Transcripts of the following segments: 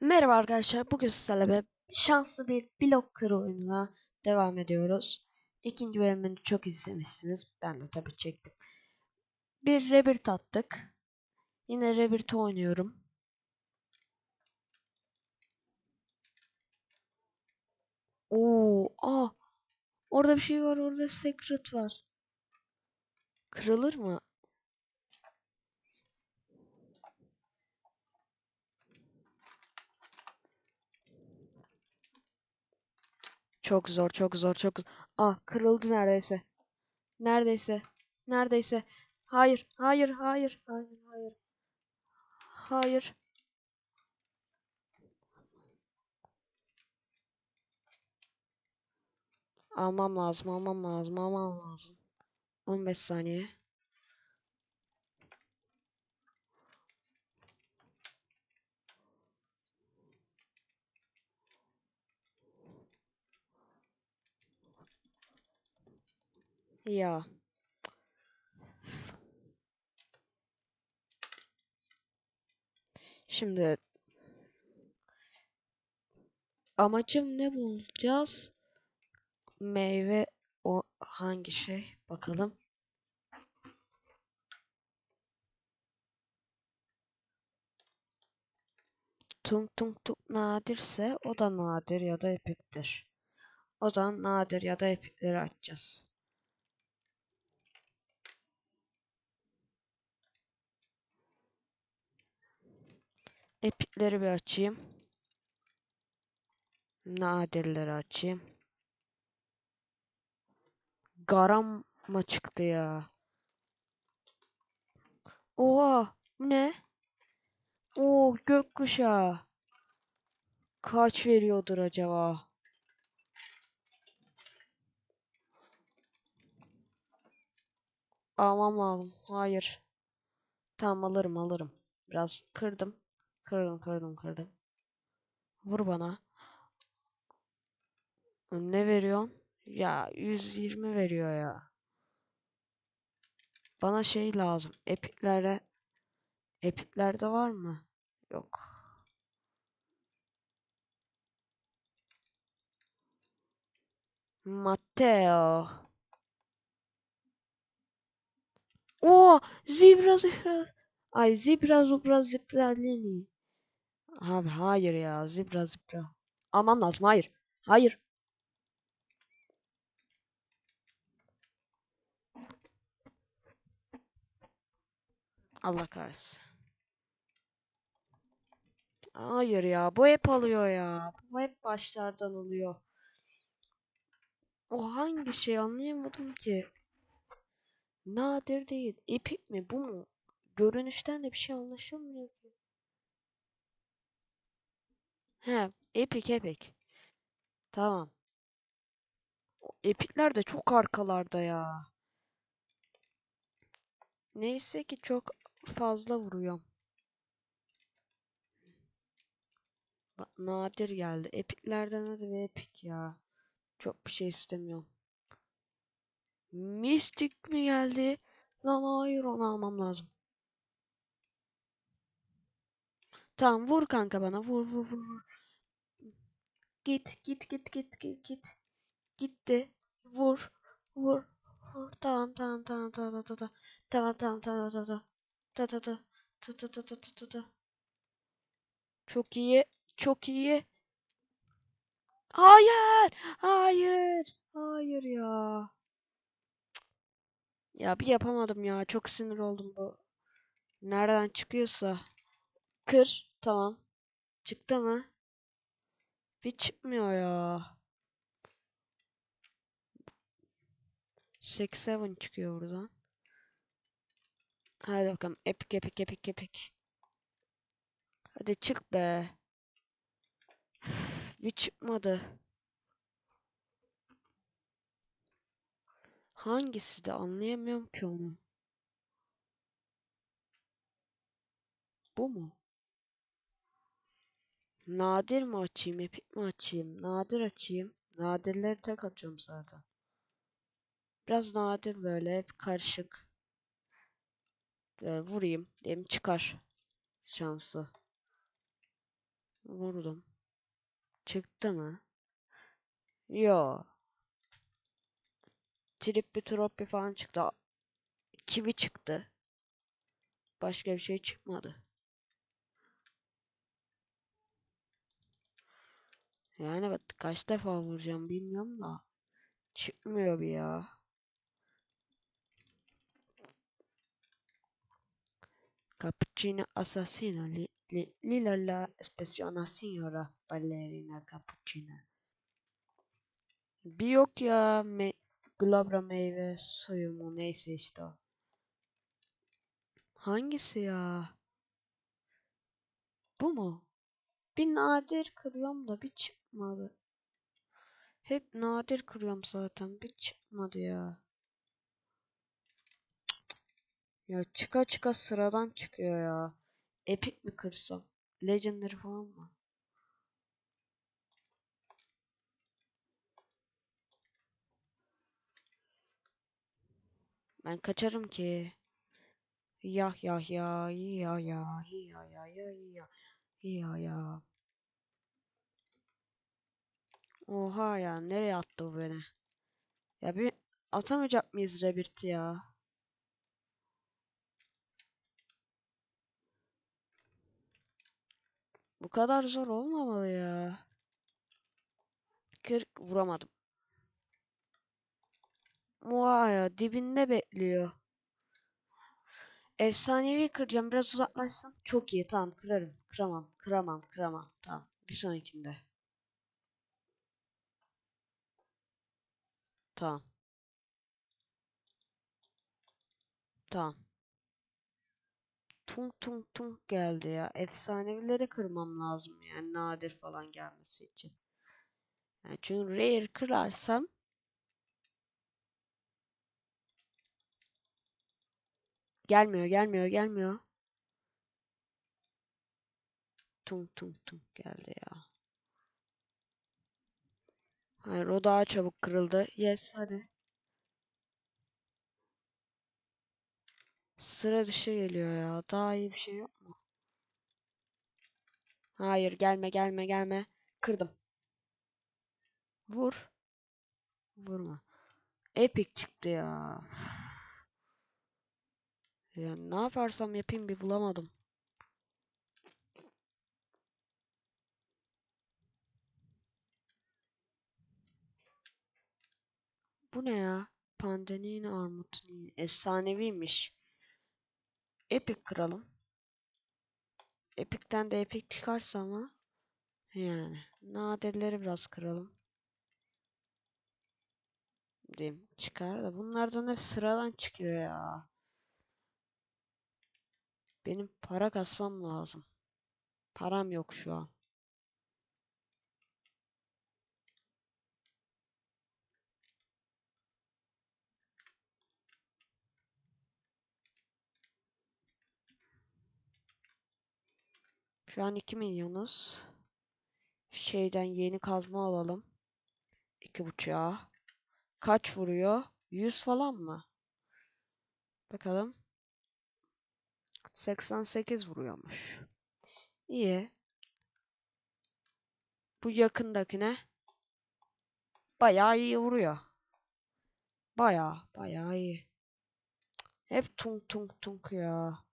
Merhaba arkadaşlar. Bugün sizlerle şanslı bir blok kır oyununa devam ediyoruz. İkinci bölümünü çok izlemişsiniz. Ben de tabii çektim. Bir Rebirth attık. Yine Rebirth oynuyorum. Oo, aa. Orada bir şey var. Orada secret var. Kırılır mı? Çok zor, çok zor, çok zor. Ah, kırıldı neredeyse. Neredeyse. Neredeyse. Hayır, hayır, hayır, hayır, hayır. Hayır. Almam lazım, almam lazım, almam lazım. 15 saniye. Ya. Şimdi amacım ne bulacağız? Meyve o hangi şey? Bakalım. Tung tung tung nadirse o da nadir ya da epiktir. O zaman nadir ya da epikleri açacağız. Epikleri bir açayım. Nadirleri açayım. Garam mı çıktı ya? Oha! Bu ne? Oo gökkuşağı. Kaç veriyordur acaba? Almam lazım. Hayır. Tamam alırım alırım. Biraz kırdım. Kırdım kırdım kırdım. Vur bana. Ne veriyorsun? Ya 120 veriyor ya. Bana şey lazım. Epiklere Epiklerde var mı? Yok. Matteo. Oo, zebra zebra. Ay zebra zebra zebralini. Abi hayır ya zebra zebra. Almam lazım hayır. Hayır. Allah kahretsin. Hayır ya bu hep alıyor ya. Bu hep başlardan oluyor. O hangi şey anlayamadım ki. Nadir değil. Epik mi bu mu? Görünüşten de bir şey anlaşılmıyor ki. He, epik epik. Tamam. Epikler de çok arkalarda ya. Neyse ki çok fazla vuruyorum. Nadir geldi. Epiklerden hadi bir epik ya. Çok bir şey istemiyorum. Mistik mi geldi? Lan hayır onu almam lazım. Tamam vur kanka bana vur vur vur. Git git git git git git. Gitti. Vur vur vur. Tamam tamam tamam tamam tamam tamam tamam tamam tamam tamam ta ta ta ta ta ta ta ta ta Çok iyi çok iyi. Hayır hayır hayır ya. Ya bir yapamadım ya. Çok sinir oldum bu. Nereden çıkıyorsa. Kır. Tamam. Çıktı mı? Bir çıkmıyor ya. 6-7 çıkıyor buradan. Hadi bakalım. Epic epic epic epic. Hadi çık be. Bir çıkmadı. Hangisi de anlayamıyorum ki onu. Bu mu? Nadir mi açayım, epik mi açayım? Nadir açayım. Nadirleri tek atıyorum zaten. Biraz nadir böyle hep karışık. Böyle vurayım. Diyelim çıkar. Şansı. Vurdum. Çıktı mı? Yo. Trippi troppi falan çıktı. Kivi çıktı. Başka bir şey çıkmadı. Yani bak kaç defa vuracağım bilmiyorum da. Çıkmıyor bir ya. Cappuccino assassino li, li, lila la espressione signora ballerina cappuccino. Bir yok ya me, glabra meyve suyu mu neyse işte. Hangisi ya? Bu mu? Bir nadir kırıyorum da bir çıkmadı. Hep nadir kırıyorum zaten bir çıkmadı ya. Ya çıka çıka sıradan çıkıyor ya. Epic mi kırsam? Legendary falan mı? Ben kaçarım ki. Ya ya ya ya ya ya ya ya ya ya ya. Oha ya nereye attı bu beni? Ya bir atamayacak mıyız Rebirth'i ya? Bu kadar zor olmamalı ya. 40 vuramadım. Oha ya dibinde bekliyor. Efsanevi kıracağım biraz uzaklaşsın. Çok iyi tamam kırarım. Kıramam kıramam kıramam. Tamam bir sonrakinde. Tamam. Tamam. Tung tung tung geldi ya. Efsanevileri kırmam lazım yani nadir falan gelmesi için. Yani çünkü rare kırarsam gelmiyor gelmiyor gelmiyor. Tung tung tung geldi ya. Hayır o daha çabuk kırıldı. Yes hadi. Sıra dışı geliyor ya. Daha iyi bir şey yok mu? Hayır gelme gelme gelme. Kırdım. Vur. Vurma. Epic çıktı ya. Ya ne yaparsam yapayım bir bulamadım. Bu ne ya? Pandenini armutini. Efsaneviymiş. Epic kıralım. Epic'ten de epic çıkarsa ama yani nadirleri biraz kıralım. Diyeyim çıkar da bunlardan hep sıradan çıkıyor ya. Benim para kasmam lazım. Param yok şu an. Şu an 2 milyonuz. Şeyden yeni kazma alalım. 2.5'a. Kaç vuruyor? 100 falan mı? Bakalım. 88 vuruyormuş. İyi. Bu yakındakine bayağı iyi vuruyor. Bayağı bayağı iyi. Hep tung tung tung ya.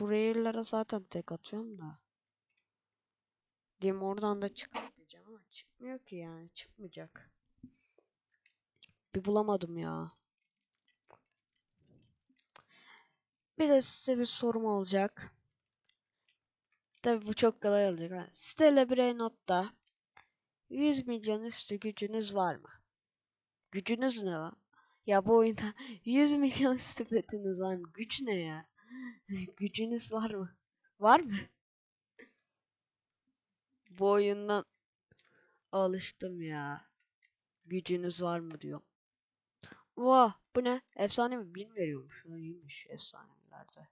Bu rail'lara zaten tek atıyorum da. Dim oradan da çıkmak diyeceğim ama çıkmıyor ki yani çıkmayacak. Bir bulamadım ya. Bir de size bir sorum olacak. Tabi bu çok kolay olacak. Ha. Stella Brainot'ta 100 milyon üstü gücünüz var mı? Gücünüz ne lan? Ya bu oyunda 100 milyon üstü var mı? Güç ne ya? Gücünüz var mı? Var mı? Bu oyundan alıştım ya. Gücünüz var mı diyor. Vah bu ne? Efsane mi? Bin veriyormuş. İyiymiş efsanelerde.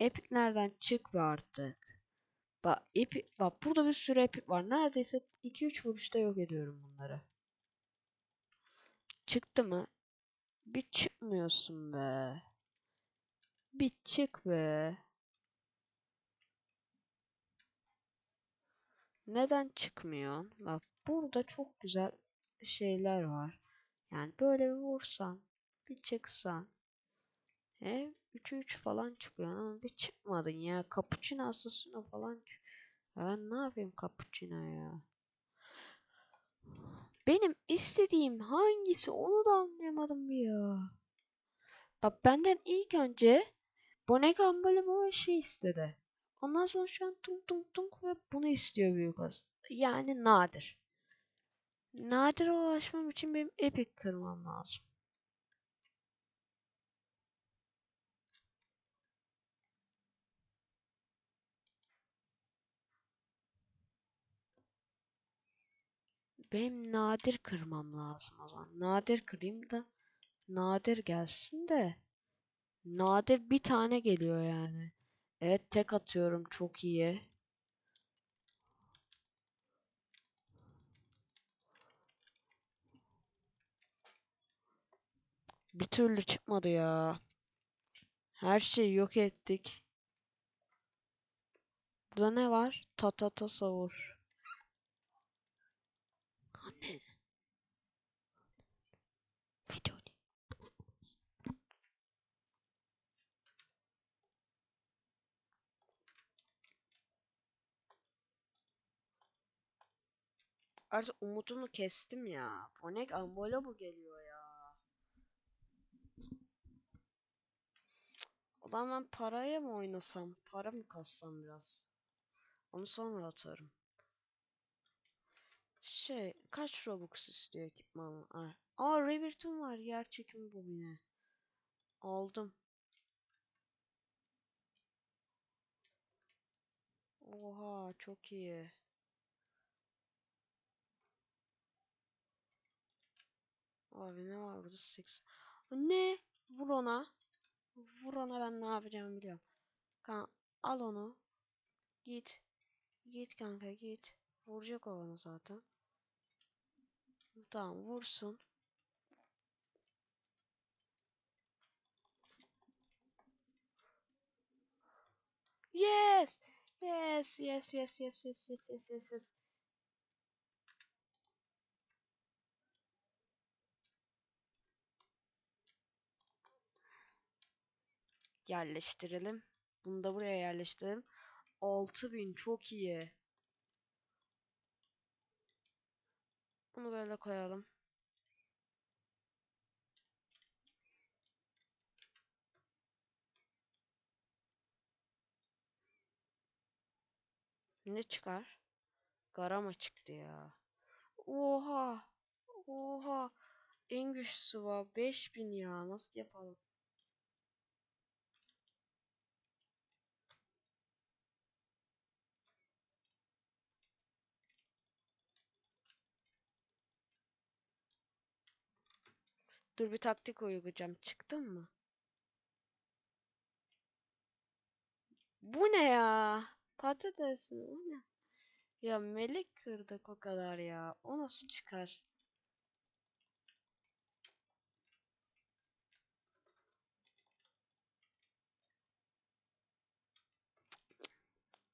Epic nereden çık be artık. Bak epic, bak burada bir sürü epic var. Neredeyse 2-3 vuruşta yok ediyorum bunları. Çıktı mı? Bir çıkmıyorsun be. Bir çık be. Neden çıkmıyor? Bak burada çok güzel şeyler var. Yani böyle bir vursan, bir çıksan. He 3'e 3 falan çıkıyor ama bir çıkmadın ya. Cappuccino hastasına falan Ben ne yapayım cappuccino ya? Benim istediğim hangisi onu da anlayamadım ya. Bak benden ilk önce Bonek böyle böyle şey istedi. Ondan sonra şu an tung tung tung ve bunu istiyor büyük az. Yani nadir. Nadir ulaşmam için benim epic kırmam lazım. Benim nadir kırmam lazım o zaman. Nadir kırayım da nadir gelsin de. Nadir bir tane geliyor yani. Evet tek atıyorum çok iyi. Bir türlü çıkmadı ya. Her şeyi yok ettik. Burada ne var? Tatata savur. Anne. Video Artık umudumu kestim ya. Bonek Ambola bu geliyor ya. O zaman ben paraya mı oynasam? Para mı kassam biraz? Onu sonra atarım. Şey, kaç Robux istiyor ekipman? Aa, Riverton var. Yer çekimi bobine. Aldım. Oha çok iyi. Abi ne var burada? 8. Ne? Vur ona. Vur ona ben ne yapacağımı biliyorum. Kan al onu. Git. Git kanka git. Vuracak o bana zaten. Tamam vursun. Yes. Yes, yes, yes, yes, yes, yes, yes, yes, yes. Yerleştirelim. Bunu da buraya yerleştirelim. 6000 çok iyi. Bunu böyle koyalım. Ne çıkar? Garama çıktı ya. Oha. Oha. En güçlüsü var. 5000 ya. Nasıl yapalım? Dur bir taktik uygulayacağım. Çıktın mı? Bu ne ya? Patates mi? O ne? Ya melek kırdık o kadar ya. O nasıl çıkar?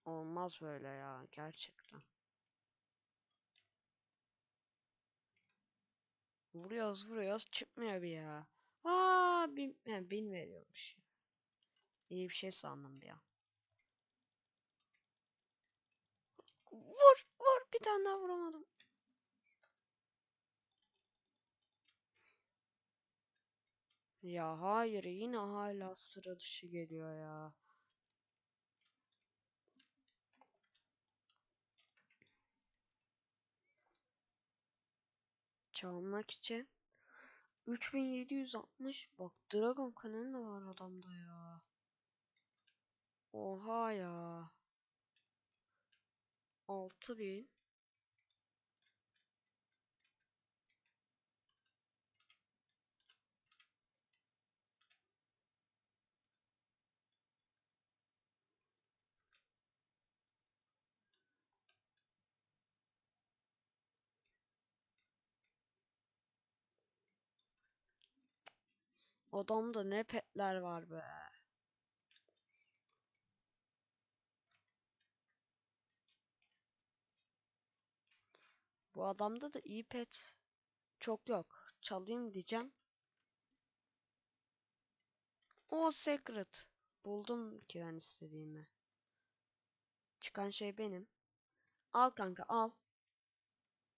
Olmaz böyle ya gerçekten. Vuruyoruz vuruyoruz çıkmıyor bir ya. Aa bin, yani bin veriyormuş. İyi bir şey sandım bir an. Vur vur bir tane daha vuramadım. Ya hayır yine hala sıra dışı geliyor ya. Çalmak için 3760 bak Dragon Cannon da var adamda ya. Oha ya. 6000 Adamda ne petler var be. Bu adamda da iyi pet çok yok. Çalayım diyeceğim. O secret. Buldum ki ben istediğimi. Çıkan şey benim. Al kanka al.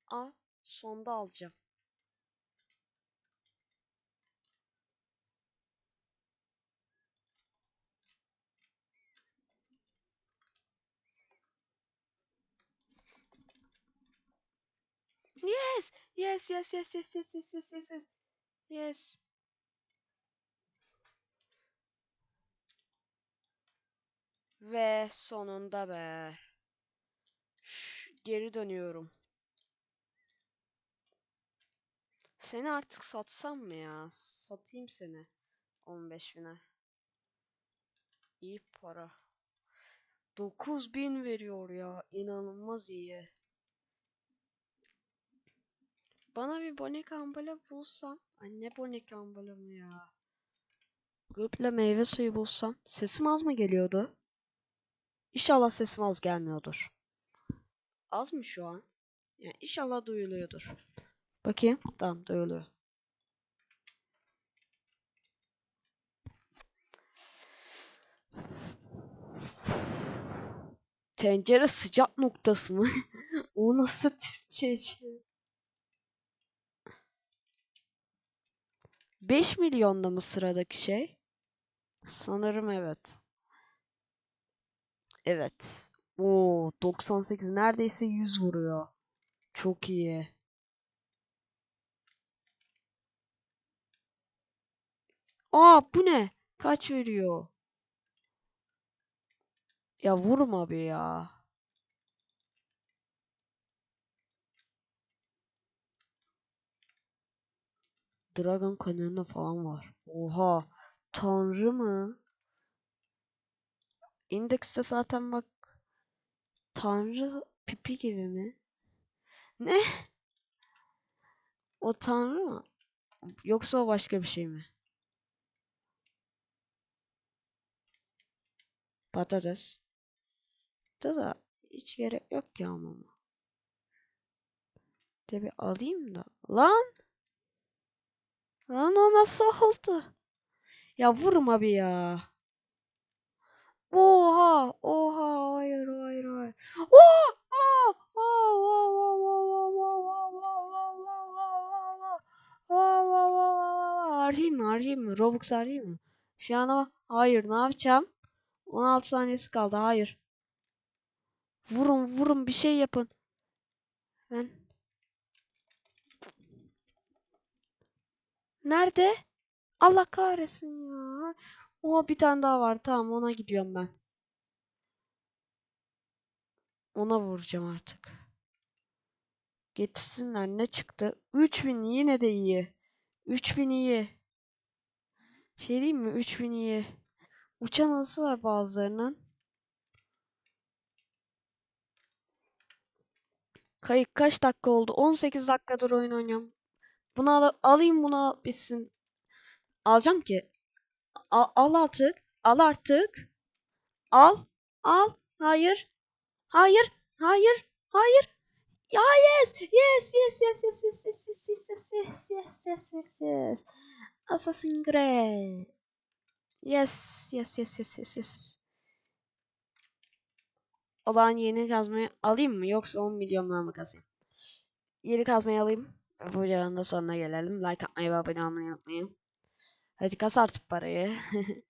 Al. Sonda alacağım. Yes. Yes, yes, yes, yes, yes, yes, yes, yes, yes. Yes. Ve sonunda be. Şş, Geri dönüyorum. Seni artık satsam mı ya? Satayım seni. 15 bine. İyi para. 9000 veriyor ya. İnanılmaz iyi. Bana bir bonek ambala bulsam. Ay ne bonek ambala mı ya? Gıpla meyve suyu bulsam. Sesim az mı geliyordu? İnşallah sesim az gelmiyordur. Az mı şu an? Yani inşallah duyuluyordur. Bakayım. Tamam duyuluyor. Tencere sıcak noktası mı? o nasıl Türkçe şey? 5 milyonda mı sıradaki şey? Sanırım evet. Evet. Oo 98 neredeyse 100 vuruyor. Çok iyi. Aa bu ne? Kaç veriyor? Ya vurma be ya. Dragon Canyon'da falan var. Oha. Tanrı mı? Index'te zaten bak. Tanrı pipi gibi mi? Ne? O tanrı mı? Yoksa o başka bir şey mi? Patates. Da da hiç gerek yok ki ama. Bir alayım da. Lan! Lan o nasıl oldu? Ya vurma bir ya. Oha! Oha! Hayır hayır hayır. Oha! Arayayım mı? Arayayım mı? Robux arayayım mı? Şu an ama hayır ne yapacağım? 16 saniyesi kaldı. Hayır. Vurun vurun bir şey yapın. Ben Nerede? Allah kahretsin ya. Oha bir tane daha var. Tamam ona gidiyorum ben. Ona vuracağım artık. Getirsinler ne çıktı? 3000 yine de iyi. 3000 iyi. Şey diyeyim mi? 3000 iyi. Uçan hızı var bazılarının. Kayık kaç dakika oldu? 18 dakikadır oyun oynuyorum. Bunu al alayım bunu al bitsin. Alacağım ki. Al, al artık. Al artık. Al. Al. Hayır. Hayır. Hayır. Hayır. Ya yes. Yes. Yes. Yes. Yes. Yes. Yes. Yes. Yes. Yes. Yes. Yes. Yes. Yes. Yes. Assassin's Creed. Yes. Yes. Yes. Yes. Yes. Yes. O zaman yeni kazmayı alayım mı yoksa 10 milyonlar mı kazayım? Yeni kazmayı alayım. Bu videonun da sonuna gelelim. Like atmayı ve abone olmayı unutmayın. Hadi kaz artık parayı.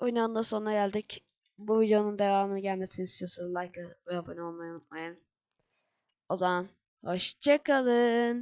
Oyunun da sonuna geldik. Bu videonun devamını gelmesini istiyorsanız like ve abone olmayı unutmayın. O zaman hoşçakalın.